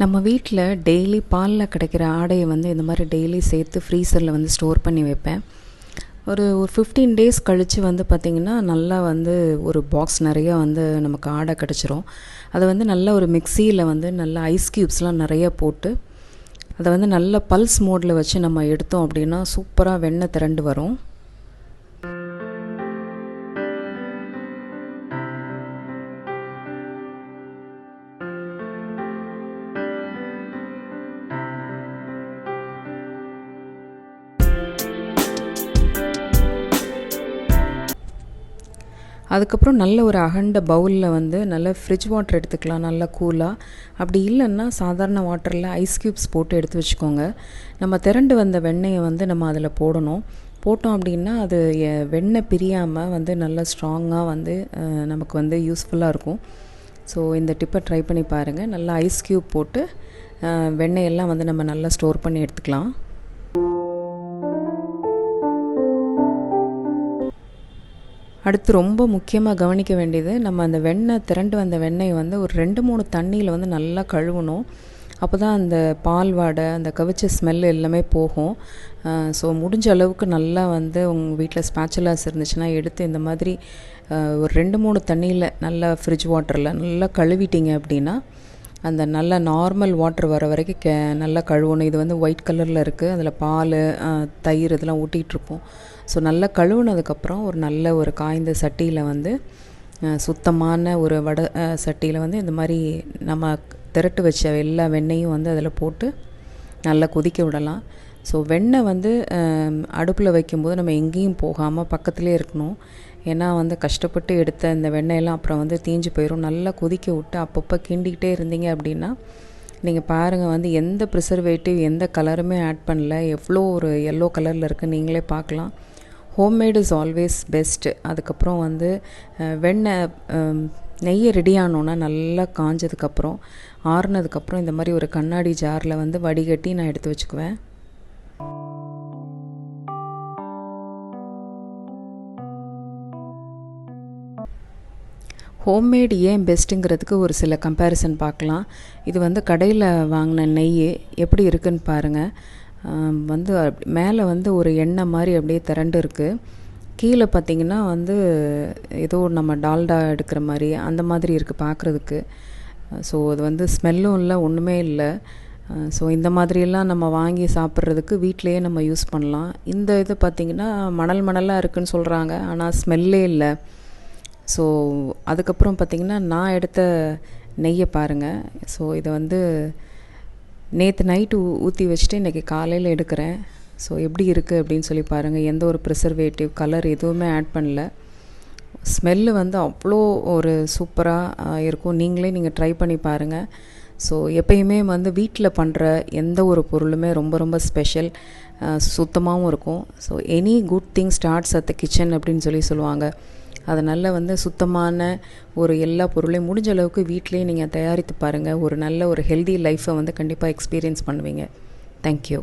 நம்ம வீட்டில் டெய்லி பாலில் கிடைக்கிற ஆடையை வந்து இந்த மாதிரி டெய்லி சேர்த்து ஃப்ரீசரில் வந்து ஸ்டோர் பண்ணி வைப்பேன். ஒரு ஒரு ஃபிஃப்டீன் டேஸ் கழித்து வந்து பார்த்திங்கன்னா நல்லா வந்து ஒரு பாக்ஸ் நிறையா வந்து நமக்கு ஆடை கிடச்சிரும். அதை வந்து நல்ல ஒரு மிக்சியில் வந்து நல்லா ஐஸ் க்யூப்ஸ்லாம் நிறைய போட்டு அதை வந்து நல்ல பல்ஸ் மோடில் வச்சு நம்ம எடுத்தோம் அப்படின்னா சூப்பராக வெண்ணெய் திரண்டு வரும். அதுக்கப்புறம் நல்ல ஒரு அகண்ட பவுலில் வந்து நல்ல ஃப்ரிட்ஜ் வாட்டர் எடுத்துக்கலாம் நல்லா கூலாக அப்படி இல்லைன்னா சாதாரண வாட்டரில் ஐஸ் க்யூப்ஸ் போட்டு எடுத்து வச்சுக்கோங்க. நம்ம திரண்டு வந்த வெண்ணெயை வந்து நம்ம அதில் போடணும். போட்டோம் அப்படின்னா அது வெண்ணெய் பிரியாமல் வந்து நல்லா ஸ்ட்ராங்காக வந்து நமக்கு வந்து யூஸ்ஃபுல்லாக இருக்கும். ஸோ இந்த டிப்பை ட்ரை பண்ணி பாருங்கள் நல்லா ஐஸ் க்யூப் போட்டு வெண்ணெயெல்லாம் வந்து நம்ம நல்லா ஸ்டோர் பண்ணி எடுத்துக்கலாம். அடுத்து ரொம்ப முக்கியமாக கவனிக்க வேண்டியது நம்ம அந்த வெண்ணெய் திரண்டு வந்த வெண்ணெயை வந்து ஒரு ரெண்டு மூணு தண்ணியில் வந்து நல்லா கழுவணும். அப்போ தான் அந்த பால் வாடை அந்த கவிச்ச ஸ்மெல் எல்லாமே போகும். ஸோ முடிஞ்ச அளவுக்கு நல்லா வந்து உங்கள் வீட்டில் ஸ்பேச்சுலாஸ் இருந்துச்சுன்னா எடுத்து இந்த மாதிரி ஒரு ரெண்டு மூணு தண்ணியில் நல்லா ஃப்ரிட்ஜ் வாட்டரில் நல்லா கழுவிட்டீங்க அப்படின்னா அந்த நல்ல நார்மல் வாட்டர் வர வரைக்கும் கே நல்லா கழுவணும். இது வந்து ஒயிட் கலரில் இருக்குது அதில் பால் தயிர் இதெல்லாம் ஊட்டிகிட்ருப்போம் ஸோ நல்லா கழுவுனதுக்கப்புறம் ஒரு நல்ல ஒரு காய்ந்த சட்டியில் வந்து சுத்தமான ஒரு வடை சட்டியில் வந்து இந்த மாதிரி நம்ம திரட்டு வச்ச எல்லா வெண்ணையும் வந்து அதில் போட்டு நல்லா கொதிக்க விடலாம். ஸோ வெண்ணெய் வந்து அடுப்பில் வைக்கும்போது நம்ம எங்கேயும் போகாமல் பக்கத்துலேயே இருக்கணும். ஏன்னா வந்து கஷ்டப்பட்டு எடுத்த இந்த வெண்ணெயெல்லாம் அப்புறம் வந்து தீஞ்சு போயிடும் நல்லா கொதிக்க விட்டு அப்பப்போ கிண்டிக்கிட்டே இருந்தீங்க அப்படின்னா நீங்கள் பாருங்கள் வந்து எந்த ப்ரிசர்வேட்டிவ் எந்த கலருமே ஆட் பண்ணல. எவ்வளோ ஒரு எல்லோ கலரில் இருக்குது நீங்களே பார்க்கலாம். ஹோம்மேட் இஸ் ஆல்வேஸ் பெஸ்ட்டு அதுக்கப்புறம் வந்து வெண்ணெய் நெய்யை ரெடி ஆனோன்னா நல்லா காஞ்சதுக்கப்புறம் ஆறுனதுக்கப்புறம் இந்த மாதிரி ஒரு கண்ணாடி ஜாரில் வந்து வடிகட்டி நான் எடுத்து வச்சுக்குவேன். ஹோம்மேடு ஏன் பெஸ்ட்டுங்கிறதுக்கு ஒரு சில கம்பேரிசன் பார்க்கலாம். இது வந்து கடையில் வாங்கின நெய் எப்படி இருக்குன்னு பாருங்கள் வந்து மேலே வந்து ஒரு எண்ணெய் மாதிரி அப்படியே திரண்டு இருக்குது கீழே பார்த்திங்கன்னா வந்து ஏதோ நம்ம டால்டா எடுக்கிற மாதிரி அந்த மாதிரி இருக்குது பார்க்குறதுக்கு. ஸோ அது வந்து ஸ்மெல்லும் இல்லை ஒன்றுமே இல்லை. ஸோ இந்த மாதிரியெல்லாம் நம்ம வாங்கி சாப்பிட்றதுக்கு வீட்டிலையே நம்ம யூஸ் பண்ணலாம். இந்த இது பார்த்திங்கன்னா மணல் மணலாக இருக்குதுன்னு சொல்கிறாங்க ஆனால் ஸ்மெல்லே இல்லை. ஸோ அதுக்கப்புறம் பார்த்திங்கன்னா நான் எடுத்த நெய்யை பாருங்கள் ஸோ இதை வந்து நேற்று நைட்டு ஊற்றி வச்சுட்டு இன்றைக்கி காலையில் எடுக்கிறேன். ஸோ எப்படி இருக்குது அப்படின்னு சொல்லி பாருங்கள் எந்த ஒரு ப்ரிசர்வேட்டிவ் கலர் எதுவுமே ஆட் பண்ணல. ஸ்மெல்லு வந்து அவ்வளோ ஒரு சூப்பராக இருக்கும். நீங்களே நீங்கள் ட்ரை பண்ணி பாருங்கள் ஸோ எப்பயுமே வந்து வீட்டில் பண்ணுற எந்த ஒரு பொருளுமே ரொம்ப ரொம்ப ஸ்பெஷல் சுத்தமாகவும் இருக்கும். So any good thing starts at the kitchen அப்படின்னு சொல்லி சொல்லுவாங்க. அதனால் வந்து சுத்தமான ஒரு எல்லா பொருளையும் முடிஞ்ச அளவுக்கு வீட்லேயே நீங்கள் தயாரித்து பாருங்கள் ஒரு நல்ல ஒரு ஹெல்தி லைஃப்பை வந்து கண்டிப்பாக எக்ஸ்பீரியன்ஸ் பண்ணுவீங்க. தேங்க்யூ